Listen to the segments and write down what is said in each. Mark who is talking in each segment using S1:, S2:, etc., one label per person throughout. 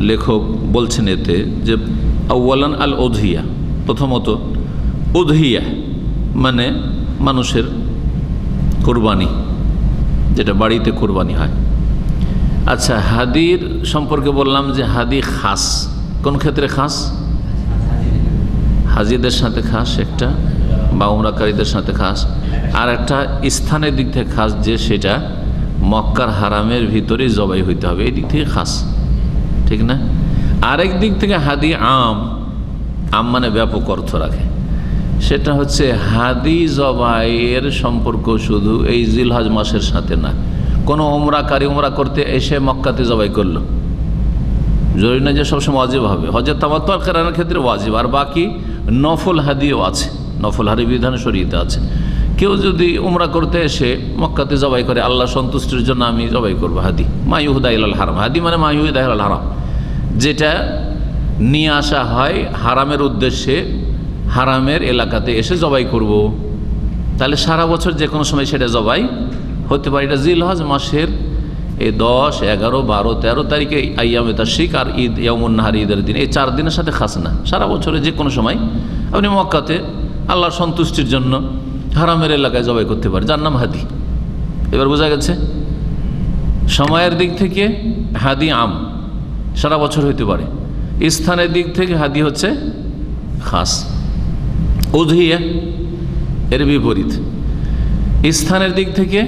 S1: লেখক বলছেন এতে যে আউ্লান আল ওধিয়া প্রথমত ওধিয়া মানে মানুষের কোরবানি, যেটা বাড়িতে কোরবানি হয়। আচ্ছা হাদির সম্পর্কে বললাম যে হাদি খাস, কোন ক্ষেত্রে খাস? হাজিদের সাথে খাস, একটা বা উমরাকারীদের সাথে খাস, আর একটা স্থানের দিক থেকে খাস যে সেটা মক্কার হারামের ভিতরে জবাই হইতে হবে, এই দিক থেকে খাস। ঠিক না? আরেক দিক থেকে হাদি আম আম মানে ব্যাপক অর্থ রাখে। সেটা হচ্ছে হাদি জবাইয়ের সম্পর্ক শুধু এই জিলহজ মাসের সাথে না। কোনো ওমরাকারী ওমরা করতে এসে মক্কাতে জবাই করল। জরুরি না যে সবসময় ওয়াজিব হবে। হজের তামাত্ম আর কেরানের ক্ষেত্রে ওয়াজিব। আর বাকি নফল হাদিও আছে। নফল হাদি বিধান শরীয়তে আছে। কেউ যদি উমরা করতে এসে মক্কাতে জবাই করে, আল্লাহ সন্তুষ্টির জন্য আমি জবাই করব, হাদি। মায়ুহুদা ইলাল হারাম। হাদি মানে মায়ুহুদা ইলাল হারাম। যেটা নিয়ে আসা হয় হারামের উদ্দেশ্যে, হারামের এলাকাতে এসে জবাই করব। তাহলে সারা বছর যে কোনো সময় সেটা জবাই হতে পারে। এটা জিলহজ মাসের এই দশ, এগারো, বারো, তেরো তারিখে আইয়ামে শিখ আর ঈদ ইয়ামুন্নাহার ঈদের দিন। এই চার দিনের সাথে খাস না। সারা বছরে যে কোনো সময় আপনি মক্কাতে আল্লাহর সন্তুষ্টির জন্য হারামের এলাকায় জবাই করতে পারে। যার নাম হাদি। এবার বোঝা গেছে, সময়ের দিক থেকে হাদি আম, সারা বছর হইতে পারে। স্থানের দিক থেকে হাদি হচ্ছে খাস। উধিয়া এর বিপরীত। স্থানের দিক থেকে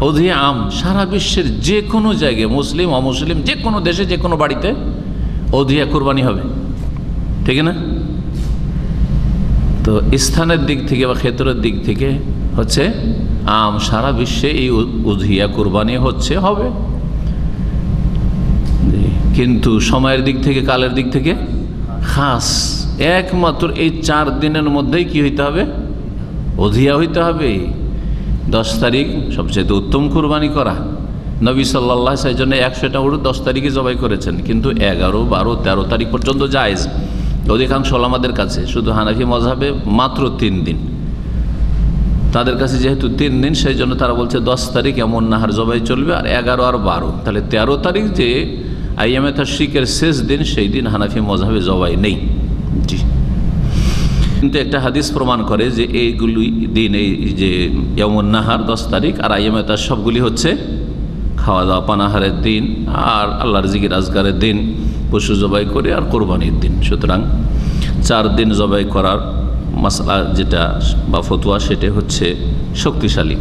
S1: অধিয়া আম, সারা বিশ্বের যে কোনো জায়গায়, মুসলিম, অমুসলিম যে কোনো দেশে যে কোনো বাড়িতে অধিয়া কোরবানি হবে। ঠিক না? তো স্থানের দিক থেকে বা ক্ষেত্রের দিক থেকে হচ্ছে, আম সারা বিশ্বে এই উধিয়া কোরবানি হচ্ছে, হবে। কিন্তু সময়ের দিক থেকে, কালের দিক থেকে, খাস, একমাত্র এই চার দিনের মধ্যেই কি হইতে হবে? অধিয়া হইতে হবে। দশ তারিখ সবচেয়ে উত্তম কুরবানি করা। নবী সাল্লাহ সেই জন্য একশোটা উড়ু দশ তারিখে জবাই করেছেন। কিন্তু এগারো, বারো, তেরো তারিখ পর্যন্ত জায়েজ। অধিকাংশ আমাদের কাছে শুধু হানাফি মজাবে মাত্র তিন দিন। তাদের কাছে যেহেতু তিন দিন সেই জন্য তারা বলছে দশ তারিখ এমন নাহার জবাই চলবে আর এগারো আর বারো। তাহলে তেরো তারিখ যে আইএমএ শিখের শেষ দিন সেই দিন হানাফি মজাবে জবাই নেই। জি। কিন্তু একটা হাদিস প্রমাণ করে যে এইগুলি দিন এই যে ইয়মন নাহার দশ তারিখ আর আইএমএ তার সবগুলি হচ্ছে খাওয়া দাওয়া পানাহারের দিন আর আল্লাহর জিগির আজগারের দিন। পশু জবাই করে আর কোরবানির দিন। সুতরাং চার দিন জবাই করার মশলা যেটা বা ফতুয়া, সেটা হচ্ছে শক্তিশালী।